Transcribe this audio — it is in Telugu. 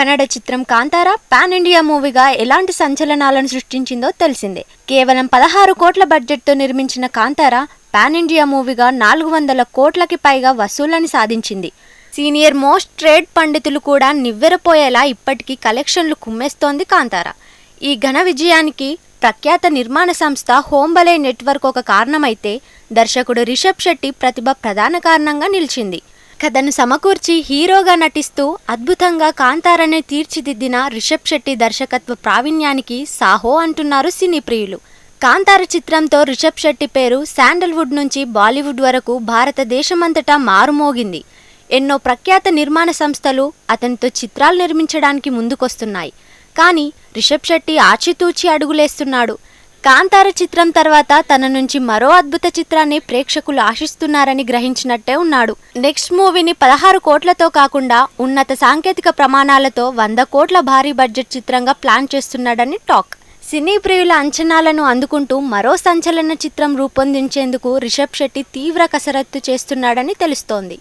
కన్నడ చిత్రం కాంతారా పాన్ ఇండియా మూవీగా ఎలాంటి సంచలనాలను సృష్టించిందో తెలిసిందే. కేవలం పదహారు కోట్ల బడ్జెట్తో నిర్మించిన కాంతారా పాన్ ఇండియా మూవీగా నాలుగు వందల కోట్లకి పైగా వసూళ్ళను సాధించింది. సీనియర్ మోస్ట్ ట్రేడ్ పండితులు కూడా నివ్వెరపోయేలా ఇప్పటికీ కలెక్షన్లు కుమ్మేస్తోంది కాంతారా. ఈ ఘన విజయానికి ప్రఖ్యాత నిర్మాణ సంస్థ హోంబలే నెట్వర్క్ ఒక కారణమైతే దర్శకుడు రిషబ్ శెట్టి ప్రతిభ ప్రధాన కారణంగా నిలిచింది. కథను సమకూర్చి హీరోగా నటిస్తూ అద్భుతంగా కాంతారని తీర్చిదిద్దిన రిషబ్ శెట్టి దర్శకత్వ ప్రావీణ్యానికి సాహో అంటున్నారు సినీ ప్రియులు. కాంతార చిత్రంతో రిషబ్ శెట్టి పేరు శాండల్వుడ్ నుంచి బాలీవుడ్ వరకు భారతదేశమంతటా మారుమోగింది. ఎన్నో ప్రఖ్యాత నిర్మాణ సంస్థలు అతనితో చిత్రాలు నిర్మించడానికి ముందుకొస్తున్నాయి. కానీ రిషబ్ శెట్టి ఆచితూచి అడుగులేస్తున్నాడు. కాంతార చిత్రం తర్వాత తన నుంచి మరో అద్భుత చిత్రాన్ని ప్రేక్షకులు ఆశిస్తున్నారని గ్రహించినట్టే ఉన్నాడు. నెక్స్ట్ మూవీని పదహారు కోట్లతో కాకుండా ఉన్నత సాంకేతిక ప్రమాణాలతో వంద కోట్ల భారీ బడ్జెట్ చిత్రంగా ప్లాన్ చేస్తున్నాడని టాక్. సినీ ప్రియుల అంచనాలను అందుకుంటూ మరో సంచలన చిత్రం రూపొందించేందుకు రిషబ్ శెట్టి తీవ్ర కసరత్తు చేస్తున్నాడని తెలుస్తోంది.